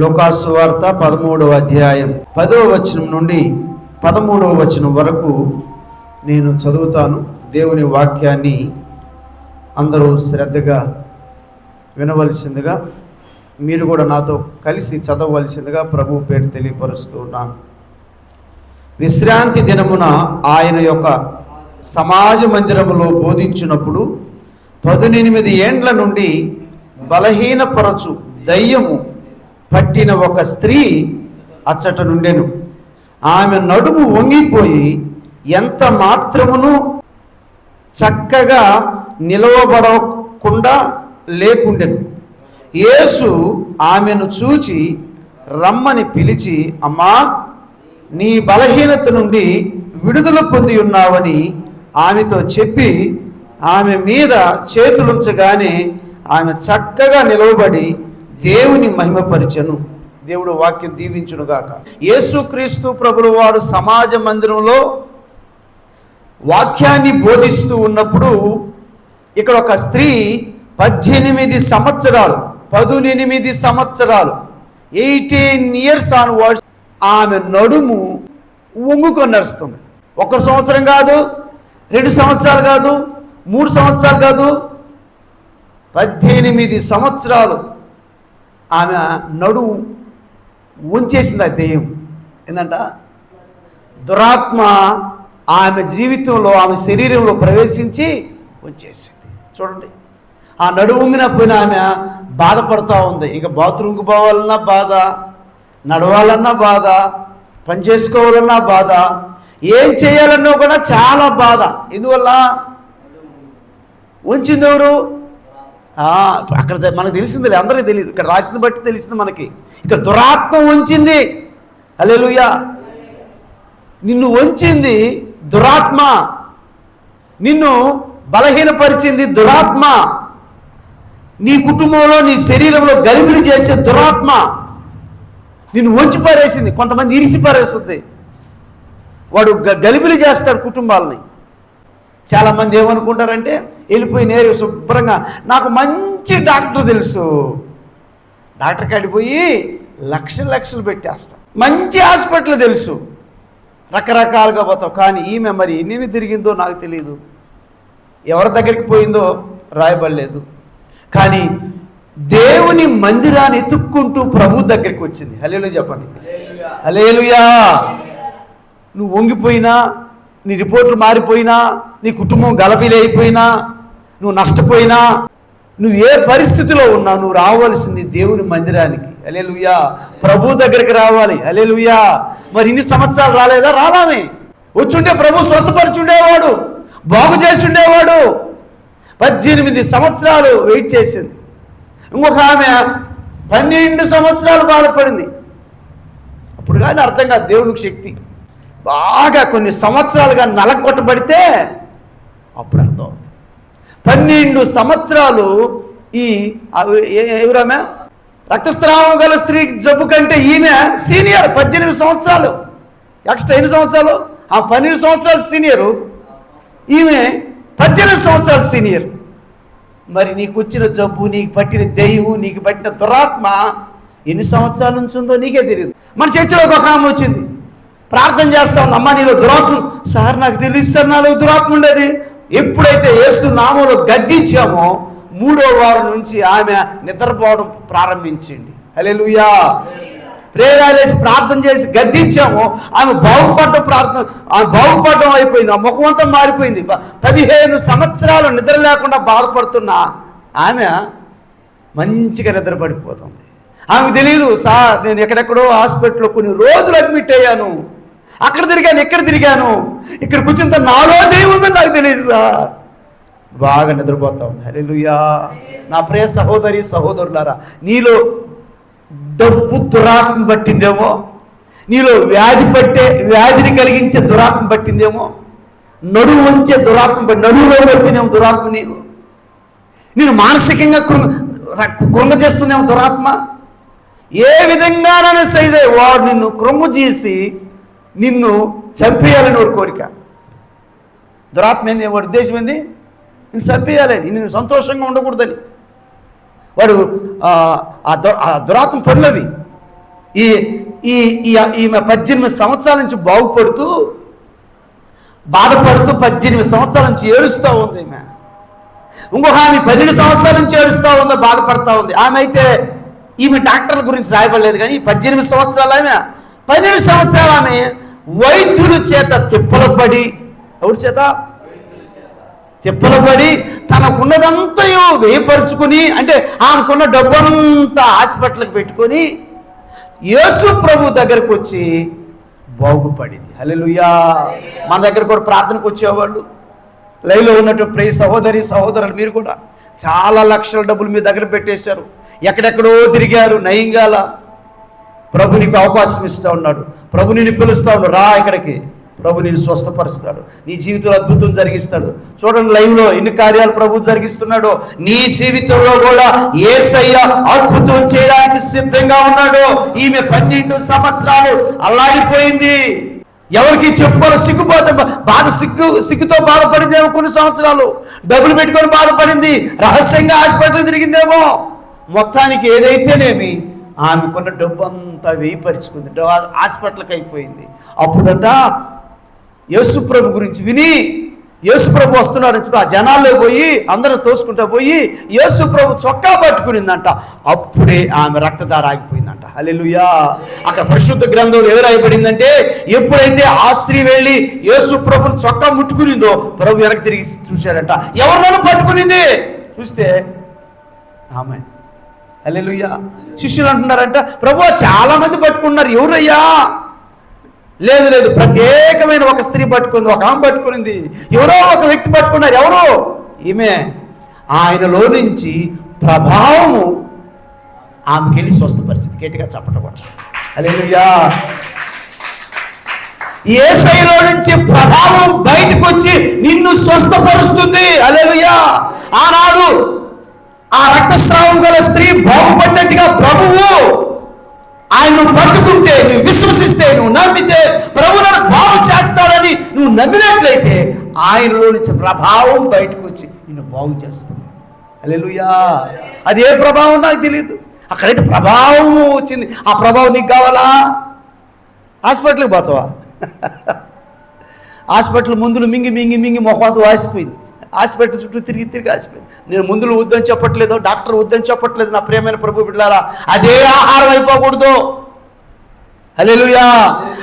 లోకాసు వార్త పదమూడవ అధ్యాయం పదవ వచనం నుండి పదమూడవ వచనం వరకు నేను చదువుతాను. దేవుని వాక్యాన్ని అందరూ శ్రద్ధగా వినవలసిందిగా మీరు కూడా నాతో కలిసి చదవవలసిందిగా ప్రభు పేరు తెలియపరుస్తూ ఉన్నాను. విశ్రాంతి దినమున ఆయన యొక్క సమాజ మందిరములో బోధించినప్పుడు పదునెనిమిది ఏండ్ల నుండి బలహీనపరచు దయ్యము పట్టిన ఒక స్త్రీ అచ్చట నుండెను. ఆమె నడుము వంగిపోయి ఎంత మాత్రమును చక్కగా నిలవబడకుండా లేకుండెను. యేసు ఆమెను చూచి రమ్మని పిలిచి అమ్మా నీ బలహీనత నుండి విడుదల పొంది ఉన్నావని ఆమెతో చెప్పి ఆమె మీద చేతులుంచగానే ఆమె చక్కగా నిలవబడి దేవుని మహిమపరిచెను. దేవుడు వాక్యం దీవించునుగాక. యేసుక్రీస్తు ప్రభుల వారు సమాజ మందిరంలో వాక్యాన్ని బోధిస్తూ ఉన్నప్పుడు ఇక్కడ ఒక స్త్రీ పద్దెనిమిది సంవత్సరాలు పదునెనిమిది సంవత్సరాలు ఎయిటీన్ ఇయర్స్ ఆన్ వర్డ్స్ ఆమె నడుము వంగుకొని నడుస్తుంది. ఒక సంవత్సరం కాదు రెండు సంవత్సరాలు కాదు మూడు సంవత్సరాలు కాదు పద్దెనిమిది సంవత్సరాలు ఆమె నడు ఉంచేసింది ఆ దెయ్యం. ఏంటంట దురాత్మ ఆమె జీవితంలో ఆమె శరీరంలో ప్రవేశించి ఉంచేసింది. చూడండి. ఆ నడు ఉంగిన పోయిన ఆమె బాధపడుతూ ఉంది. ఇక బాత్రూమ్కి పోవాలన్నా బాధ నడవాలన్నా బాధ పని చేసుకోవాలన్నా బాధ ఏం చేయాలన్నా కూడా చాలా బాధ. ఎందువల్ల? ఉంచింది ఎవరు? అక్కడ మనకు తెలిసిందిలే అందరికీ తెలియదు ఇక్కడ రాసింది బట్టి తెలిసింది మనకి. ఇక్కడ దురాత్మ ఉంచింది అలెలుయా నిన్ను వంచింది దురాత్మ. నిన్ను బలహీనపరిచింది దురాత్మ. నీ కుటుంబంలో నీ శరీరంలో గలిబిలి చేసే దురాత్మ. నిన్ను వంచి పారేసింది కొంతమంది ఇరిసి పారేస్తుంది వాడు గ- గలిబిలి చేస్తాడు కుటుంబాలని. చాలామంది ఏమనుకుంటారంటే వెళ్ళిపోయి నేరు శుభ్రంగా. నాకు మంచి డాక్టర్ తెలుసు. డాక్టర్ కాడిపోయి లక్షలు లక్షలు పెట్టేస్తాం. మంచి హాస్పిటల్ తెలుసు. రకరకాలుగా పోతాం కానీ ఈమె మరి ఎన్ని తిరిగిందో నాకు తెలియదు ఎవరి దగ్గరికి పోయిందో రాయబడలేదు. కానీ దేవుని మందిరాన్ని ఎతుక్కుంటూ ప్రభు దగ్గరికి వచ్చింది. హలేలు చెప్పండి. హలేలుయా నువ్వు వంగిపోయినా నీ రిపోర్ట్లు మారిపోయినా నీ కుటుంబం గలబిలైపోయినా నువ్వు నష్టపోయినా నువ్వు ఏ పరిస్థితిలో ఉన్నా నువ్వు రావాల్సింది దేవుని మందిరానికి. అలేలుయా ప్రభు దగ్గరికి రావాలి. అలే లుయ్యా మరి ఇన్ని సంవత్సరాలు రాలేదా? రాలామే వచ్చుంటే ప్రభు స్వస్థపరిచుండేవాడు బాగు చేసుండేవాడు. పద్దెనిమిది సంవత్సరాలు వెయిట్ చేసింది. ఇంకొక ఆమె పన్నెండు సంవత్సరాలు బాధపడింది. అప్పుడు కానీ అర్థం కాదు దేవునికి శక్తి. బాగా కొన్ని సంవత్సరాలుగా నలగొట్టబడితే అప్పుడు అర్థం పన్నెండు సంవత్సరాలు ఈ అవి- ఏ- రక్తస్రావం గల స్త్రీ జబ్బు కంటే ఈమె సీనియర్ పద్దెనిమిది సంవత్సరాలు. ఎక్స్ట్రా ఎన్ని సంవత్సరాలు? ఆ పన్నెండు సంవత్సరాలు సీనియరు. ఈమె పద్దెనిమిది సంవత్సరాలు సీనియర్. మరి నీకు వచ్చిన జబ్బు నీకు పట్టిన దెయ్యం నీకు పట్టిన దురాత్మ ఎన్ని సంవత్సరాల నుంచి ఉందో నీకే తెలియదు మన చర్చలో ఒక ఆమె వచ్చింది. ప్రార్థన చేస్తా ఉంది అమ్మ నీలో దురాత్మ సార్ నాకు తెలియదు సార్ నాలో దురాత్మ ఉండేది. ఎప్పుడైతే యేసు నామంలో గద్దించామో మూడో వారం నుంచి ఆమె నిద్రపోవడం ప్రారంభించింది. హల్లెలూయా. ప్రేరాలేసి ప్రార్థన చేసి గద్దించాము ఆమె బాగుపడడం ప్రార్థన ఆమె బాగుపడడం అయిపోయింది ఆ ముఖం అంతా మారిపోయింది. పదిహేను సంవత్సరాలు నిద్ర లేకుండా బాధపడుతున్న ఆమె మంచిగా నిద్ర పడిపోతుంది ఆమెకు తెలియదు సార్ నేను ఎక్కడెక్కడో హాస్పిటల్లో కొన్ని రోజులు అడ్మిట్ అయ్యాను. అక్కడ తిరిగాను ఇక్కడ తిరిగాను. ఇక్కడ కూర్చుంత నాలో దేవుందని నాకు తెలియదు సార్. బాగా నిద్రపోతా ఉంది. హల్లెలూయా. నా ప్రియ సహోదరి సహోదరులారా నీలో డబ్బు దురాత్మ పట్టిందేమో? నీలో వ్యాధి పట్టే వ్యాధిని కలిగించే దురాత్మ పట్టిందేమో? నడువు వంచే దురాత్మ నడువులో పట్టిందేమో దురాత్మ నీకు నేను మానసికంగా కృంగ కృంగ చేస్తుందేమో దురాత్మ? ఏ విధంగానైనా సైదే వాడు నిన్ను కృంగు చేసి నిన్ను చంపేయాలని వాడి కోరిక. దురాత్మ ఏంది? వాడి ఉద్దేశం ఏంది? నేను చంపేయాలని నేను సంతోషంగా ఉండకూడదని. వాడు ఆ, దు- ఆ దురాత్మ పనులవి. ఈ ఈ ఈమె పద్దెనిమిది సంవత్సరాల నుంచి బాగుపడుతూ బాధపడుతూ పద్దెనిమిది సంవత్సరాల నుంచి ఏడుస్తూ ఉంది ఈమె. ఇంకొక ఆమె పన్నెండు సంవత్సరాల నుంచి ఏడుస్తూ ఉందో బాధపడతా ఉంది. ఆమె అయితే ఈమె డాక్టర్ల గురించి రాయబడలేదు కానీ పద్దెనిమిది సంవత్సరాలు ఆమె పన్నెండు సంవత్సరాలు ఆమె వైద్యుల చేత తిప్పలపడి ఎవరి చేత? తిప్పలపడి తనకున్నదంతయో వేయపరుచుకుని అంటే ఆమెకున్న డబ్బంతా హాస్పిటల్కి పెట్టుకొని యేసు ప్రభు దగ్గరకు వచ్చి బాగుపడింది. హల్లెలూయా. మన దగ్గర కూడా ప్రార్థనకు వచ్చేవాళ్ళు. లైవ్లో ఉన్నట్టు ప్రియ సహోదరి సహోదరులు మీరు కూడా చాలా లక్షల డబ్బులు మీ దగ్గర పెట్టేశారు. ఎక్కడెక్కడో తిరిగారు నయంగాల. ప్రభు నీకు అవకాశం ఇస్తూ ఉన్నాడు. ప్రభు నిన్ను పిలుస్తాడు రా ఇక్కడికి. ప్రభు నిన్ను స్వస్థపరుస్తాడు. నీ జీవితంలో అద్భుతం జరిగిస్తాడు. చూడండి లైవ్లో ఎన్ని కార్యాలు ప్రభు జరిగిస్తున్నాడో. నీ జీవితంలో కూడా ఏసయ్య అద్భుతం చేయడానికి సిద్ధంగా ఉన్నాడు. ఈమె పన్నెండు సంవత్సరాలు అల్లాడిపోయింది ఎవరికి చెప్పుకోరు సిగ్గుపోతే బాధ సిగ్గు సిగ్గుతో బాధపడిందేమో కొన్ని సంవత్సరాలు. డబ్బులు పెట్టుకొని బాధపడింది. రహస్యంగా హాస్పిటల్ తిరిగిందేమో. మొత్తానికి ఏదైతేనేమి ఆమెకున్న డబ్బు అంతా వేయిపరుచుకుంది హాస్పిటల్కి అయిపోయింది అప్పుడంట యేసుప్రభు గురించి విని యేసుప్రభు వస్తున్నాడు చెప్పి ఆ జనాల్లో పోయి అందరూ తోసుకుంటా పోయి యేసుప్రభు చొక్కా పట్టుకునిందంట. అప్పుడే ఆమె రక్తధార ఆగిపోయిందంట. హల్లెలూయా! అక్కడ పరిశుద్ధ గ్రంథంలో ఎవరు రాయబడిందంటే ఎప్పుడైతే ఆ స్త్రీ వెళ్ళి యేసుప్రభుని చొక్కా ముట్టుకునిందో ప్రభు వెనక్కి తిరిగి చూశాడంట. ఎవరినైనా పట్టుకునింది? చూస్తే ఆమె. అల్లెలుయ్యా శిష్యులు అంటున్నారంట ప్రభు చాలా మంది పట్టుకున్నారు. ఎవరయ్యా? లేదు లేదు ప్రత్యేకమైన ఒక స్త్రీ పట్టుకుంది ఒక ఆమె పట్టుకునింది. ఎవరో ఒక వ్యక్తి పట్టుకున్నారు. ఎవరు? ఈమె ఆయనలో నుంచి ప్రభావము ఆమెకెళ్ళి స్వస్థపరిచింది. గట్టిగా చెప్పటకూడదు ఏ శైలో నుంచి ప్రభావం బయటకు వచ్చి నిన్ను స్వస్థపరుస్తుంది. అలెలుయా ఆనాడు ఆ రక్తస్రావం గల స్త్రీ బాగుపడినట్టుగా ప్రభువు ఆయన్ను పట్టుకుంటే నువ్వు విశ్వసిస్తే నువ్వు నమ్మితే ప్రభు నన్ను బాగు చేస్తాడని నువ్వు నమ్మినట్లయితే ఆయనలో నుంచి ప్రభావం బయటకు వచ్చి నిన్ను బాగు చేస్తుంది. అలెలుయా అది ఏ ప్రభావం నాకు తెలియదు అక్కడైతే ప్రభావం వచ్చింది. ఆ ప్రభావం నీకు కావాలా? హాస్పిటల్కి పోతావా? హాస్పిటల్ ముందులు మింగి మింగి మింగి మొహంత వాసిపోయింది. హాస్పిటల్ చుట్టూ తిరిగి తిరిగి ఆసిపోయింది నేను ముందులు వద్దని చెప్పట్లేదు డాక్టర్ వద్దని చెప్పట్లేదు నా ప్రియమైన ప్రభు బిడ్డారా అదే ఆహారం అయిపోకూడదు. హల్లెలూయా.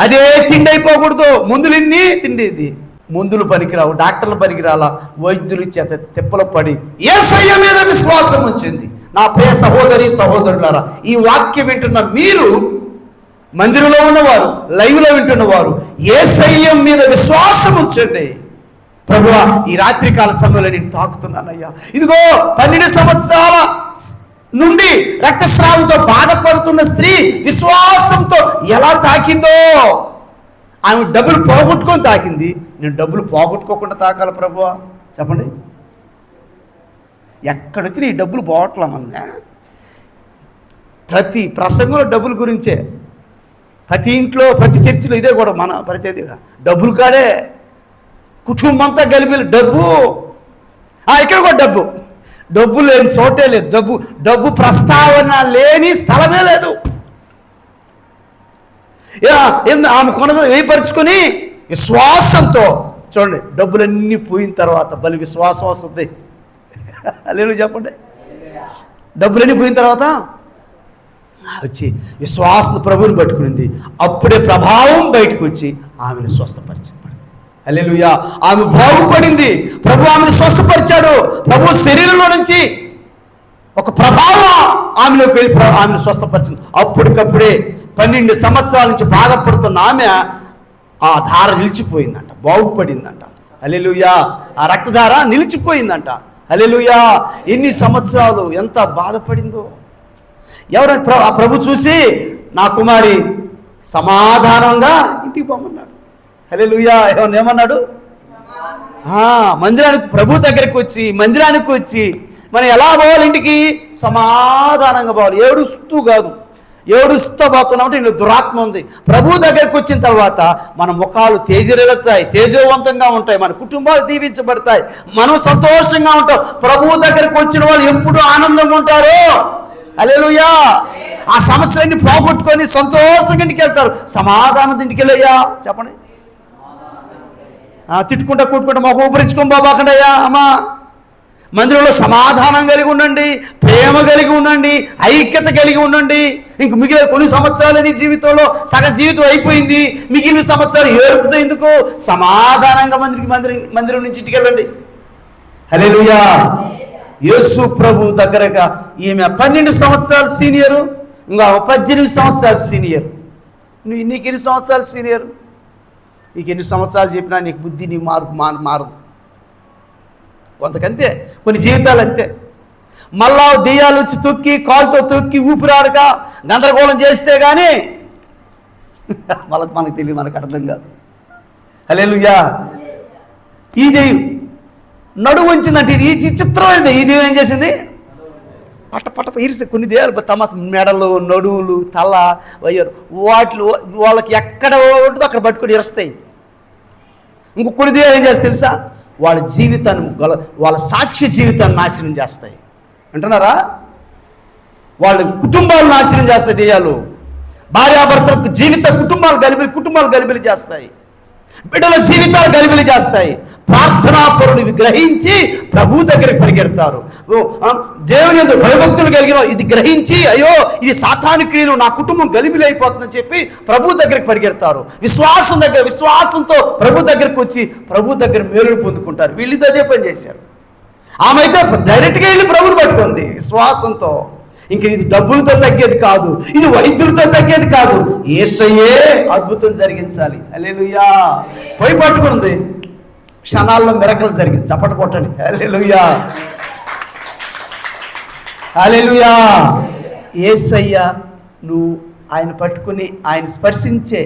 అదే తిండి అయిపోకూడదు. ముందులు ఇన్ని తిండి ఇది మందులు పనికిరావు డాక్టర్లు పనికిరాలా. వైద్యులు చేత తిప్పలు పడి ఏ ఏసయ్య మీద విశ్వాసం వచ్చింది. నా ప్రియ సహోదరి సహోదరులారా ఈ వాక్యం వింటున్న మీరు మందిరంలో ఉన్నవారు లైవ్లో వింటున్నవారు ఏ ఏసయ్యం మీద విశ్వాసం ఉంచండి. ప్రభువా ఈ రాత్రికాల సమయంలో నేను తాకుతున్నానయ్యా. ఇదిగో పన్నెండు సంవత్సరాల నుండి రక్తస్రావంతో బాధపడుతున్న స్త్రీ విశ్వాసంతో ఎలా తాకిందో? ఆమె డబ్బులు పోగొట్టుకొని తాకింది. నేను డబ్బులు పోగొట్టుకోకుండా తాకాలి ప్రభువ. చెప్పండి. ఎక్కడొచ్చి ఈ డబ్బులు పోవట్లా మన ప్రతి ప్రసంగంలో డబ్బుల గురించే. ప్రతి ఇంట్లో ప్రతి చర్చిలో ఇదే కూడా మన ప్రతిదిగా డబ్బులు కాడే కుటుంబం అంతా కలిపి డబ్బు. ఆ, ఇక్కడ కూడా డబ్బు. డబ్బు లేని చోటే లేదు. డబ్బు డబ్బు ప్రస్తావన లేని స్థలమే లేదు. ఆమె కొనద వేయపరుచుకొని విశ్వాసంతో చూడండి డబ్బులన్నీ పోయిన తర్వాత బలి విశ్వాసం వస్తుంది. లేదు చెప్పండి. డబ్బులన్నీ పోయిన తర్వాత వచ్చి విశ్వాసం ప్రభువుని పట్టుకునింది. అప్పుడే ప్రభావం బయటకు వచ్చి ఆమెను స్వస్థపరిచింది. అల్లెలుయా ఆమె బాగుపడింది. ప్రభు ఆమెను స్వస్థపరిచాడు. ప్రభు శరీరంలో నుంచి ఒక ప్రభావం ఆమెలోకి వెళ్ళి ఆమెను స్వస్థపరిచింది. అప్పటికప్పుడే పన్నెండు సంవత్సరాల నుంచి బాధపడుతున్న ఆమె ఆ ధార నిలిచిపోయిందంట. బాగుపడిందంట. అలెలుయా ఆ రక్తధార నిలిచిపోయిందంట. అలెలుయా ఎన్ని సంవత్సరాలు ఎంత బాధపడిందో. ఎవరైనా ప్ర- ఆ ప్రభు చూసి నా కుమారి సమాధానంగా ఇంటికి పోమన్నాడు. హలే లూయా ఏమన్నాడు? మందిరానికి ప్రభు దగ్గరికి వచ్చి మందిరానికి వచ్చి మనం ఎలా పోవాలి ఇంటికి? సమాధానంగా పోవాలి. ఏడుస్తూ కాదు. ఏడుస్తూ పోతున్నామంటే ఇంట్లో దురాత్మ ఉంది. ప్రభు దగ్గరికి వచ్చిన తర్వాత మన ముఖాలు తేజరెలుతాయి తేజోవంతంగా ఉంటాయి మన కుటుంబాలు దీవించబడతాయి మనం సంతోషంగా ఉంటాం. ప్రభు దగ్గరికి వచ్చిన వాళ్ళు ఎప్పుడు ఆనందంగా ఉంటారు? అలెలుయా ఆ సమస్యలన్నీ పోగొట్టుకొని సంతోషంగా ఇంటికి వెళ్తారు. సమాధానం ఇంటికి వెళ్ళయ్యా. చెప్పండి. తిట్టుకుంటా కొట్టుకుంటా మాకు ఊపరించుకొని బాబాకండయ్యా అమ్మా. మందిరంలో సమాధానం కలిగి ఉండండి ప్రేమ కలిగి ఉండండి ఐక్యత కలిగి ఉండండి. ఇంక మిగిలిన కొన్ని సంవత్సరాలు నీ జీవితంలో సగ జీవితం అయిపోయింది మిగిలిన సంవత్సరాలు ఏడుపుతో ఎందుకు? సమాధానంగా మందిరికి మందిరం మందిరం నుంచి ఇంటికి వెళ్ళండి. హలే యేసు ప్రభు దగ్గరగా ఈమె పన్నెండు సంవత్సరాలు సీనియరు ఇంకా పద్దెనిమిది సంవత్సరాలు సీనియర్. నువ్వు నీకు ఎన్ని సంవత్సరాలు సీనియర్? నీకు ఎన్ని సంవత్సరాలు చెప్పినా నీకు బుద్ధి నీ మార్పు మారు మారదు. కొంతకంతే కొన్ని జీవితాలు అంతే. మళ్ళా దెయ్యాలు వచ్చి తొక్కి కాలుతో తొక్కి ఊపిరాడక గందరగోళం చేస్తే కానీ వాళ్ళకి మనకు తెలియదు మనకు అర్థం కాదు. హల్లెలూయా. ఈ దెయ్యం నడువు వచ్చిందంటే ఇది ఈ చిత్రమైనది. ఈ దెయ్యం ఏం చేసింది? పట్ట పట్ట ఇరిసి కొన్ని దేహాలు తమ మెడలు నడువులు తల వయ్యారు. వాటిలో వాళ్ళకి ఎక్కడ ఉంటుందో అక్కడ పట్టుకొని ఇరుస్తాయి. ఇంకో కొన్ని దేవాలు ఏం చేస్తాయి తెలుసా? వాళ్ళ జీవితాన్ని గల వాళ్ళ సాక్ష్య జీవితాన్ని నాశనం చేస్తాయి. అంటున్నారా వాళ్ళ కుటుంబాలు నాశనం చేస్తాయి దెయ్యాలు భార్యాభర్తలకు జీవిత కుటుంబాలు గలిబిలి కుటుంబాలు గలిబిలి చేస్తాయి. బిడ్డల జీవితాలు గలిబిలి చేస్తాయి. ప్రార్థనా పరుని గ్రహించి ప్రభు దగ్గరికి పరిగెడతారు. దేవుని యందు భయభక్తులు కలిగిన ఇది గ్రహించి అయ్యో ఇది సాతాను క్రియలు నా కుటుంబం గలిబిలి అయిపోతుందని చెప్పి ప్రభు దగ్గరికి పరిగెడతారు. విశ్వాసం దగ్గర విశ్వాసంతో ప్రభు దగ్గరికి వచ్చి ప్రభు దగ్గర మేలును పొందుకుంటారు. వీళ్ళు అదే పని చేశారు. ఆమె అయితే డైరెక్ట్గా వెళ్ళి ప్రభుని పట్టుకుంది. విశ్వాసంతో. ఇంక ఇది డబ్బులతో తగ్గేది కాదు ఇది వైద్యులతో తగ్గేది కాదు. ఏసయ్యే అద్భుతం జరిగించాలి. అల్లెలుయ్యా పోయి పట్టుకుంది. క్షణాల్లో మిరకలు జరిగింది. చప్పట కొట్టండి. అలెలుయా అలెలుయా ఏసయ్యా నువ్వు ఆయన పట్టుకుని ఆయన స్పర్శించే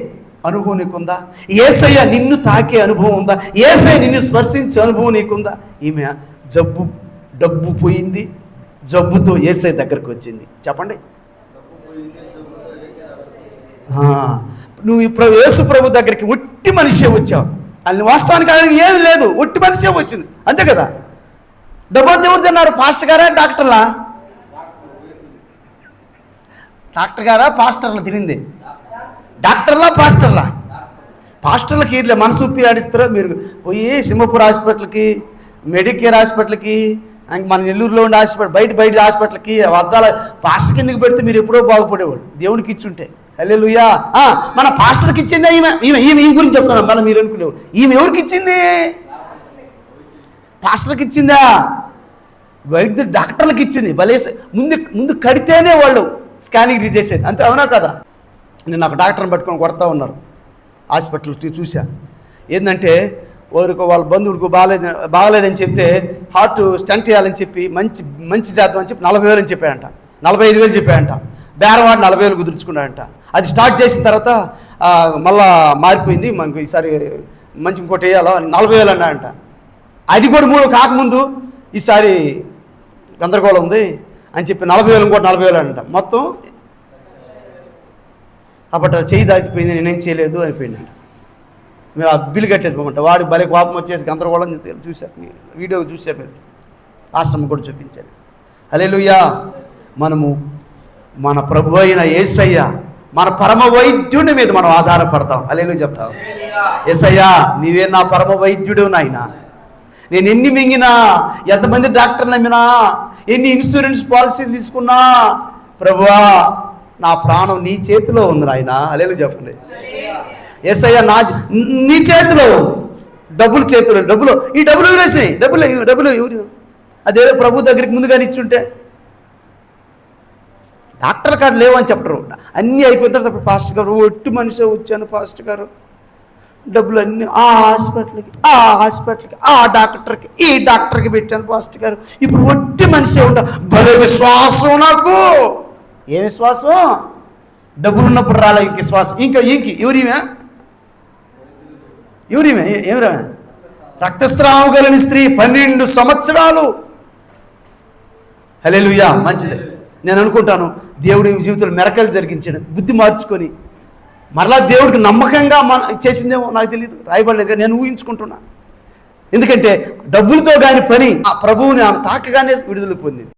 అనుభవం నీకుందా? ఏసయ్య నిన్ను తాకే అనుభవం ఉందా? ఏసయ్య నిన్ను స్పర్శించే అనుభవం నీకుందా? ఈమె జబ్బు డబ్బు పోయింది. జబ్బుతో ఏసై దగ్గరకు వచ్చింది. చెప్పండి. నువ్వు ఇప్పుడు యేసు ప్రభు దగ్గరికి ఉట్టి మనిషే వచ్చావు. అని వాస్తవానికి ఆయనకి ఏమి లేదు. ఒట్టి మనిషి వచ్చింది. అంతే కదా? డబ్బులు ఎవరు తిన్నారు పాస్టర్ గారా డాక్టర్లా? డాక్టర్ గారా పాస్టర్లు తినింది. డాక్టర్లా పాస్టర్లా? పాస్టర్లకి ఇట్లా మనసు ఆడిస్తారో మీరు పోయి సింహపూర్ హాస్పిటల్కి మెడికేర్ హాస్పిటల్కి మన నెల్లూరులో ఉండే హాస్పిటల్ బయట బయట హాస్పిటల్కి వద్దాల పాస్టర్ కిందకి పెడితే మీరు ఎప్పుడో బాగుపడేవాడు దేవుడికి ఇచ్చుంటే. హలే లుయ్యా మన పాస్టర్కి ఇచ్చిందే ఈమె. ఈమె ఈమె గురించి చెప్తున్నాం. మళ్ళీ మీరు అనుకునేవాడు ఈమె ఎవరికి ఇచ్చింది? పాస్టర్కి ఇచ్చిందా? వైద్య డాక్టర్లకు ఇచ్చింది. భలే ముందు ముందు కడితేనే వాళ్ళు స్కానింగ్ రీ చేసేది అంతే అవునా కదా? నేను నాకు డాక్టర్ని పట్టుకొని కొడతా ఉన్నారు. హాస్పిటల్ చూ- చూసా ఏంటంటే వారికి వాళ్ళ బంధువుడికి బాగాలేదు బాగాలేదని చెప్తే హార్ట్ స్టంట్ చేయాలని చెప్పి మంచి మంచి దాద్దామని చెప్పి నలభై వేలు అని చెప్పాడంట. నలభై ఐదు వేలు చెప్పాడంట. బేరవాడు నలభై వేలు కుదుర్చుకున్నాడంట. అది స్టార్ట్ చేసిన తర్వాత మళ్ళా మారిపోయింది. మనకు ఈసారి మంచి ఇంకోటి వేయాలా? నలభై వేలు అన్నాడంట అది కూడా మూడు కాకముందు ఈసారి గందరగోళం ఉంది అని చెప్పి నలభై వేలు ఇంకోటి నలభై వేలు అంట. మొత్తం అప్పట్లో చేయి దాచిపోయింది నేనేం చేయలేదు అనిపోయిందంట మేము ఆ బిల్లు కట్టేసుకోమంట వాడి భలే కోపం వచ్చేసి గందరగోళం చూశారు. వీడియో చూశారు మీరు ఆశ్రమం కూడా చూపించాను అలెలుయ్యా మనము మన ప్రభు అయిన ఏసయ్య మన పరమ వైద్యుడి మీద మనం ఆధారపడతాం. అలేలు చెప్తాం. ఏసయ్యా నీవే నా పరమ వైద్యుడు నాయన. నేను ఎన్ని మింగినా ఎంతమంది డాక్టర్లు నమ్మినా ఎన్ని ఇన్సూరెన్స్ పాలసీలు తీసుకున్నా ప్రభువా నా ప్రాణం నీ చేతిలో ఉంది నాయన. అలేలు చెప్పండి. ఎస్ఐ నా నీ చేతిలో ఉంది. డబ్బులు చేతిలో డబ్బులు. ఈ డబ్బులు వేసినాయి? డబ్బులు డబ్బులు ఎవరు? అదేదో ప్రభు దగ్గరికి ముందుగా ఇచ్చుంటే. డాక్టర్ కార్డు లేవని చెప్పరు. అన్నీ అయిపోయిన తర్వాత పాస్టర్ గారు ఒట్టి మనిషి వచ్చాను పాస్టర్ గారు. డబ్బులు అన్నీ ఆ హాస్పిటల్కి ఆ హాస్పిటల్కి ఆ డాక్టర్కి ఈ డాక్టర్కి పెట్టాను పాస్టర్ గారు. ఇప్పుడు ఒట్టి మనిషి ఉండ భలే విశ్వాసం నాకు. ఏ విశ్వాసం? డబ్బులు ఉన్నప్పుడు రాలే ఇంక విశ్వాసం. ఇంకా ఇంకి ఎవరిమే? ఎవరిమే? ఎవరా రక్తస్రావం కలిగిన స్త్రీ పన్నెండు సంవత్సరాలు. హలే మంచిది. నేను అనుకుంటాను దేవుడి జీవితంలో మెరకలు జరిగించాడు బుద్ధి మార్చుకొని మరలా దేవుడికి నమ్మకంగా మన చేసిందేమో నాకు తెలియదు రాయబడలేదు కానీ నేను ఊహించుకుంటున్నా. ఎందుకంటే డబ్బులతో కాని పని ఆ ప్రభువుని ఆమె తాకగానే విడుదల పొందింది.